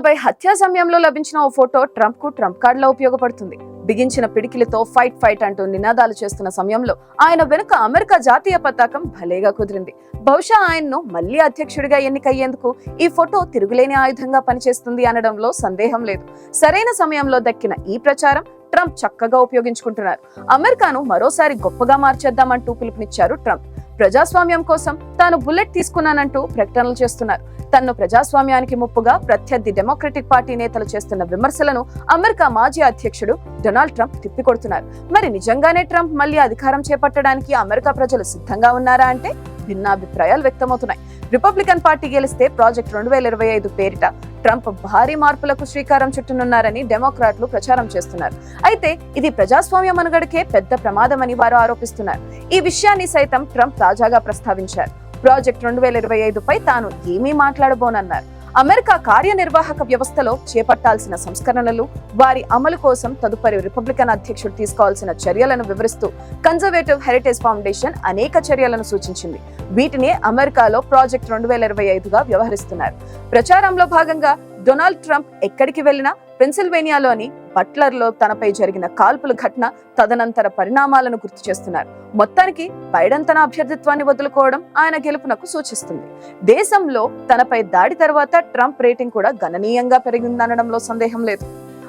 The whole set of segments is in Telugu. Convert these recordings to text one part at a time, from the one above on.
తనపై హత్యా సమయంలో లభించిన ఓ ఫోటో ట్రంప్కు ట్రంప్ కార్డులో ఉపయోగపడుతుంది. బిగించిన పిడికిలతో ఫైట్ ఫైట్ అంటూ నినాదాలు చేస్తున్న సమయంలో ఆయన వెనుక అమెరికా జాతీయ పతాకం భలేగా కుదిరింది. బహుశా ఆయన్ను మళ్ళీ అధ్యక్షుడిగా ఎన్నికయ్యేందుకు ఈ ఫోటో తిరుగులేని ఆయుధంగా పనిచేస్తుంది అనడంలో సందేహం లేదు. సరైన సమయంలో దక్కిన ఈ ప్రచారం ట్రంప్ చక్కగా ఉపయోగించుకుంటున్నారు. అమెరికాను మరోసారి గొప్పగా మార్చేద్దామంటూ పిలుపునిచ్చారు ట్రంప్. ప్రజాస్వామ్యం కోసం తాను బుల్లెట్ తీసుకున్నానంటూ ప్రకటనలు చేస్తున్నారు. తన్ను ప్రజాస్వామ్యానికి ముప్పుగా ప్రత్యర్థి డెమోక్రటిక్ పార్టీ నేతలు చేస్తున్న విమర్శలను అమెరికా మాజీ అధ్యక్షుడు డొనాల్డ్ ట్రంప్ తిప్పికొడుతున్నారు. మరి నిజంగానే ట్రంప్ మళ్ళీ అధికారం చేపట్టడానికి అమెరికా ప్రజలు సిద్ధంగా ఉన్నారా అంటే భిన్నాభిప్రాయాలు వ్యక్తమవుతున్నాయి. రిపబ్లికన్ పార్టీ గెలిస్తే ప్రాజెక్ట్ రెండు వేల ఇరవై ఐదు పేరిట ట్రంప్ భారీ మార్పులకు శ్రీకారం చుట్టనున్నారని డెమోక్రాట్లు ప్రచారం చేస్తున్నారు. అయితే ఇది ప్రజాస్వామ్య మనుగడకే పెద్ద ప్రమాదమని వారు ఆరోపిస్తున్నారు. ఈ విషయాన్ని సైతం ట్రంప్ తాజాగా ప్రస్తావించారు. ప్రాజెక్ట్ రెండు వేల ఇరవై ఐదుపై తాను ఏమీ మాట్లాడబోనన్నారు. అమెరికా కార్యనిర్వాహక వ్యవస్థలో చేపట్టాల్సిన సంస్కరణలు వారి అమలు కోసం తదుపరి రిపబ్లికన్ అధ్యక్షుడు తీసుకోవాల్సిన చర్యలను వివరిస్తూ కన్జర్వేటివ్ హెరిటేజ్ ఫౌండేషన్ అనేక చర్యలను సూచించింది. వీటిని అమెరికాలో ప్రాజెక్ట్ రెండు వేల ఇరవై ఐదుగా వ్యవహరిస్తున్నారు. ప్రచారంలో భాగంగా డొనాల్డ్ ట్రంప్ ఎక్కడికి వెళ్ళినా పెన్సిల్వేనియాలోని బట్లర్లో తనపై జరిగిన కాల్పుల ఘటన తదనంతర పరిణామాలను గుర్తు చేస్తున్నారు. మొత్తానికి బైడెన్ తన అభ్యర్థిత్వాన్ని వదులుకోవడం ఆయన గెలుపునకు సూచిస్తుంది. దేశంలో తనపై దాడి తర్వాత ట్రంప్ రేటింగ్ కూడా గణనీయంగా పెరిగిందనడంలో సందేహం లేదు.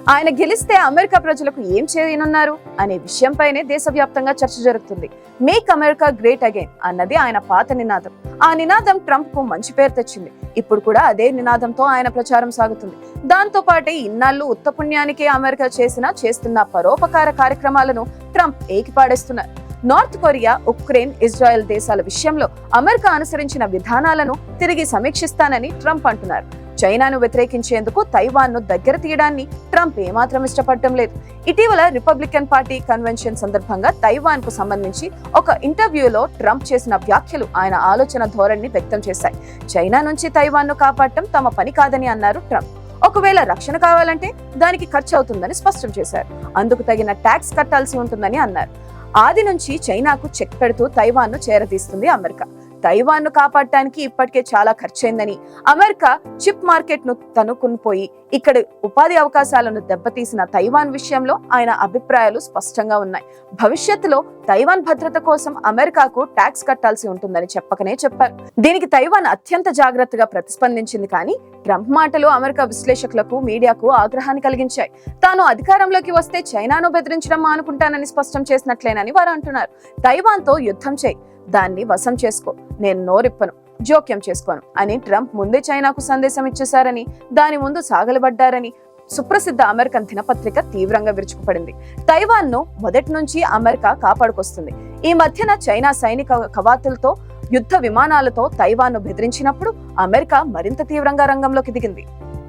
ఆయన గెలిస్తే అమెరికా ప్రజలకు ఏం చేయనున్నారు అనే విషయంపైనే దేశవ్యాప్తంగా చర్చ జరుగుతుంది. మేక్ అమెరికా గ్రేట్ అగైన్ అన్నది ఆయన పాత నినాదం. ఆ నినాదం ట్రంప్కు మంచి పేరు తెచ్చింది. ఇప్పుడు కూడా అదే నినాదంతో ఆయన ప్రచారం సాగుతుంది. దాంతో పాటే ఇన్నాళ్ళు ఉత్తపుణ్యానికే అమెరికా చేసిన చేస్తున్న పరోపకార కార్యక్రమాలను ట్రంప్ ఏకిపాడేస్తున్నారు. నార్త్ కొరియా ఉక్రెయిన్ ఇజ్రాయెల్ దేశాల విషయంలో అమెరికా అనుసరించిన విధానాలను తిరిగి సమీక్షిస్తానని ట్రంప్ అంటున్నారు. చైనాను వ్యతిరేకించేందుకు తైవాన్ను దగ్గర తీయడాన్ని ట్రంప్ ఏమాత్రం ఇష్టపడటం లేదు. ఇటీవల రిపబ్లికన్ పార్టీ కన్వెన్షన్ సందర్భంగా తైవాన్కు సంబంధించి ఒక ఇంటర్వ్యూలో ట్రంప్ చేసిన వ్యాఖ్యలు ఆయన ఆలోచన ధోరణిని వ్యక్తం చేశాయి. చైనా నుంచి తైవాన్ను కాపాడటం తమ పని కాదని అన్నారు ట్రంప్. ఒకవేళ రక్షణ కావాలంటే దానికి ఖర్చు అవుతుందని స్పష్టం చేశారు. అందుకు తగిన ట్యాక్స్ కట్టాల్సి ఉంటుందని అన్నారు. ఆది నుంచి చైనాకు చెక్ పెడుతూ తైవాన్ను చేరదీస్తుంది అమెరికా. తైవాన్ను కాపాడటానికి ఇప్పటికే చాలా ఖర్చయిందని అమెరికా చిప్ మార్కెట్ను తనుకునిపోయి ఇక్కడ ఉపాధి అవకాశాలను దెబ్బతీసిన తైవాన్ విషయంలో ఆయన అభిప్రాయాలు స్పష్టంగా ఉన్నాయి. భవిష్యత్తులో తైవాన్ భద్రత కోసం అమెరికాకు ట్యాక్స్ కట్టాల్సి ఉంటుందని చెప్పకనే చెప్పారు. దీనికి తైవాన్ అత్యంత జాగ్రత్తగా ప్రతిస్పందించింది కానీ ట్రంప్ మాటలు అమెరికా విశ్లేషకులకు మీడియాకు ఆగ్రహాన్ని కలిగించాయి. తాను అధికారంలోకి వస్తే చైనాను బెదిరించడం మానుకుంటానని స్పష్టం చేసినట్లేనని వారు అంటున్నారు. తైవాన్తో యుద్ధం చేయి. దాన్ని వశం చేసుకో. నేను నోరిప్పను జోక్యం చేసుకోను అని ట్రంప్ ముందే చైనాకు సందేశం ఇచ్చేశారని దాని ముందు సాగలబడ్డారని సుప్రసిద్ధ అమెరికన్ దినపత్రిక తీవ్రంగా విరుచుకుపడింది. తైవాన్ను మొదటి నుంచి అమెరికా కాపాడుకొస్తుంది. ఈ మధ్యన చైనా సైనిక కవాతులతో యుద్ధ విమానాలతో తైవాన్ను బెదిరించినప్పుడు అమెరికా మరింత తీవ్రంగా రంగంలోకి దిగింది.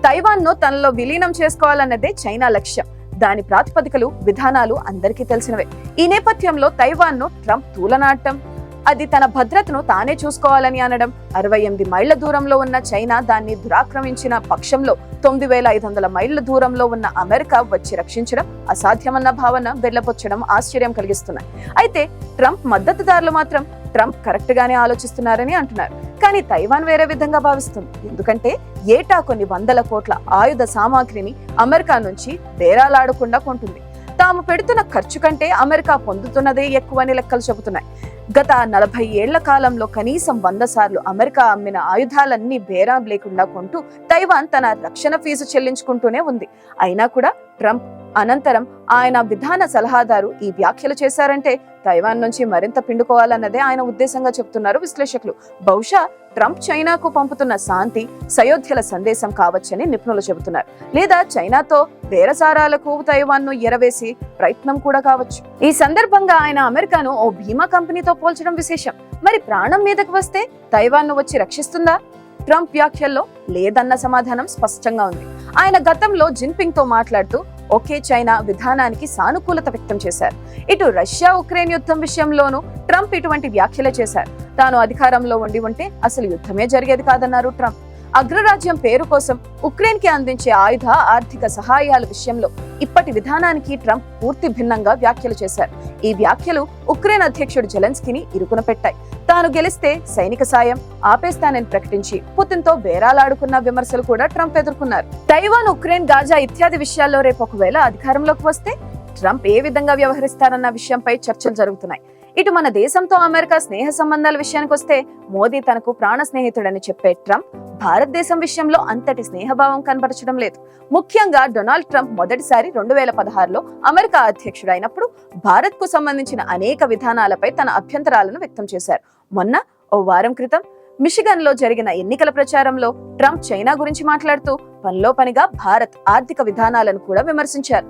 తైవాన్ను తనలో విలీనం చేసుకోవాలన్నదే చైనా లక్ష్యం. దాని ప్రాతిపదికలు విధానాలు అందరికీ తెలిసినవే. ఈ నేపథ్యంలో తైవాన్ను ట్రంప్ తూలనాడటం అది తన భద్రతను తానే చూసుకోవాలని అనడం. అరవై ఎనిమిది మైళ్ళ దూరంలో ఉన్న చైనా దాన్ని దురాక్రమించిన పక్షంలో తొమ్మిది వేల ఐదు వందల మైళ్ళ దూరంలో ఉన్న అమెరికా వచ్చి రక్షించడం అసాధ్యమన్న భావన వెళ్ళబొచ్చడం ఆశ్చర్యం కలిగిస్తున్నాయి. అయితే ట్రంప్ మద్దతుదారులు మాత్రం ట్రంప్ కరెక్ట్ గానే ఆలోచిస్తున్నారని అంటున్నారు. కానీ తైవాన్ వేరే విధంగా భావిస్తుంది. ఎందుకంటే ఏటా కొన్ని వందల కోట్ల ఆయుధ సామాగ్రిని అమెరికా నుంచి బేరాలాడకుండా కొంటుంది. తాము పెడుతున్న ఖర్చు కంటే అమెరికా పొందుతున్నదే ఎక్కువని లెక్కలు చెబుతున్నాయి. గత నలభై ఏళ్ళ కాలంలో కనీసం వంద సార్లు అమెరికా అమ్మిన ఆయుధాలన్నీ బేరాం లేకుండా కొంటూ తైవాన్ తన రక్షణ ఫీజు చెల్లించుకుంటూనే ఉంది. అయినా కూడా ట్రంప్ అనంతరం ఆయన విధాన సలహాదారు ఈ వ్యాఖ్యలు చేశారంటే తైవాన్ నుంచి మరింత పిండుకోవాలన్నదే ఆయన ఉద్దేశంగా చెబుతున్నారు విశ్లేషకులు. బహుశా ట్రంప్ చైనాకు పంపుతున్న శాంతి సయోధ్యల సందేశం కావచ్చని నిపుణులు చెబుతున్నారు. లేదా చైనాతో బేరసారాలకు తైవాన్ను ఎరవేసి ప్రయత్నం కూడా కావచ్చు. ఈ సందర్భంగా ఆయన అమెరికాను ఓ బీమా కంపెనీతో పోల్చడం విశేషం. మరి ప్రాణం మీదకు వస్తే తైవాన్ను వచ్చి రక్షిస్తుందా? ట్రంప్ వ్యాఖ్యల్లో లేదన్న సమాధానం స్పష్టంగా ఉంది. ఆయన గతంలో జిన్పింగ్తో మాట్లాడుతూ ఒకే చైనా విధానానికి సానుకూలత వ్యక్తం చేశారు. ఇటు రష్యా ఉక్రెయిన్ యుద్ధం విషయంలోనూ ట్రంప్ ఇటువంటి వ్యాఖ్యలే చేశారు. తాను అధికారంలో ఉండి ఉంటే అసలు యుద్ధమే జరిగేది కాదన్నారు ట్రంప్. అగ్రరాజ్యం పేరు కోసం ఉక్రెయిన్కి అందించే ఆయుధ ఆర్థిక సహాయాల విషయంలో ఇప్పటి విధానానికి ట్రంప్ పూర్తి భిన్నంగా వ్యాఖ్యలు చేశారు. ఈ వ్యాఖ్యలు ఉక్రెయిన్ అధ్యక్షుడు జెలెన్స్కీని ఇరుకున పెట్టాయి. తాను గెలిస్తే సైనిక సాయం ఆపేస్తానని ప్రకటించి పుతిన్తో బేరాలాడుకున్న విమర్శలు కూడా ట్రంప్ ఎదుర్కొన్నారు. తైవాన్ ఉక్రెయిన్ గాజా ఇత్యాది విషయాల్లో రేపు ఒకవేళ అధికారంలోకి వస్తే ట్రంప్ ఏ విధంగా వ్యవహరిస్తారన్న విషయంపై చర్చలు జరుగుతున్నాయి. ఇటు మన దేశంతో అమెరికా స్నేహ సంబంధాల విషయానికి వస్తే మోదీ తనకు ప్రాణ స్నేహితుడని చెప్పే ట్రంప్ భారతదేశం విషయంలో అంతటి స్నేహభావం కనబరచడం లేదు. ముఖ్యంగా డొనాల్డ్ ట్రంప్ మొదటిసారి రెండు వేల పదహారులో అమెరికా అధ్యక్షుడైనప్పుడు భారత్కు సంబంధించిన అనేక విధానాలపై తన అభ్యంతరాలను వ్యక్తం చేశారు. మొన్న ఓ వారం క్రితం మిషిగన్లో జరిగిన ఎన్నికల ప్రచారంలో ట్రంప్ చైనా గురించి మాట్లాడుతూ పనిలో పనిగా భారత్ ఆర్థిక విధానాలను కూడా విమర్శించారు.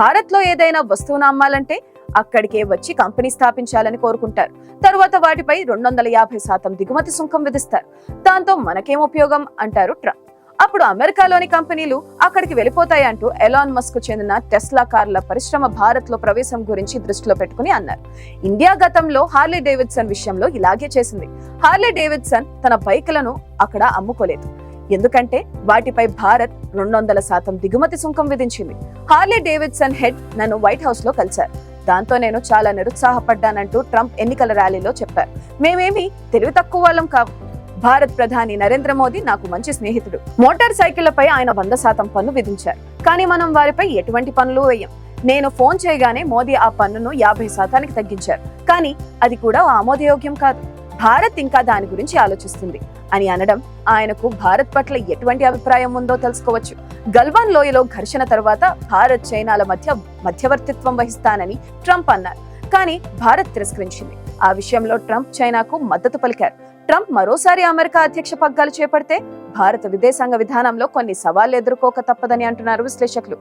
భారత్లో ఏదైనా వస్తువును అమ్మాలంటే అక్కడికే వచ్చి కంపెనీ స్థాపించాలని కోరుకుంటారు. తరువాత వాటిపై రెండు వందల యాభై శాతం దిగుమతి సుంకం విధిస్తారు. దాంతో మనకేం ఉపయోగం? అంటారు ట్రంప్. అప్పుడు అమెరికాలోని కంపెనీలు అక్కడికి వెళ్ళిపోతాయంటూ ఎలాన్ మస్క్ చెందిన టెస్లా కార్ల పరిశ్రమ భారత్లో ప్రవేశం గురించి దృష్టిలో పెట్టుకుని అన్నారు. ఇండియా గతంలో హార్లీ డేవిడ్సన్ విషయంలో ఇలాగే చేసింది. హార్లీ డేవిడ్సన్ తన బైకులను అక్కడ అమ్ముకోలేదు. ఎందుకంటే వాటిపై భారత్ రెండు వందల శాతం దిగుమతి సుంకం విధించింది. హార్లీ డేవిడ్సన్ హెడ్ నన్ను వైట్ హౌస్లో కలిశారు. దాంతో నేను చాలా నిరుత్సాహపడ్డానంటూ ట్రంప్ ఎన్నికల ర్యాలీలో చెప్పారు. మేమేమి తెలివి తక్కువ వాళ్ళం కావు. భారత్ ప్రధాని నరేంద్ర మోదీ నాకు మంచి స్నేహితుడు. మోటార్ సైకిళ్ళపై ఆయన వంద శాతం పన్ను విధించారు. కానీ మనం వారిపై ఎటువంటి పనులు వేయం. నేను ఫోన్ చేయగానే మోదీ ఆ పన్నును యాభై శాతానికి తగ్గించారు. కానీ అది కూడా ఆమోదయోగ్యం కాదు. భారత్ ఇంకా దాని గురించి ఆలోచిస్తుంది. అని అనడం ఆయనకు భారత్ పట్ల ఎటువంటి అభిప్రాయం ఉందో తెలుసుకోవచ్చు. గల్వాన్ లోయలో ఘర్షణ తర్వాత భారత్ చైనాల మధ్య మధ్యవర్తిత్వం వహిస్తానని ట్రంప్ అన్నారు. కానీ భారత్ తిరస్కరించింది. ఆ విషయంలో ట్రంప్ చైనాకు మద్దతు పలికారు. ట్రంప్ మరోసారి అమెరికా అధ్యక్ష పగ్గాలు చేపడితే భారత విదేశాంగ విధానంలో కొన్ని సవాళ్ళు ఎదుర్కోక తప్పదని అంటున్నారు విశ్లేషకులు.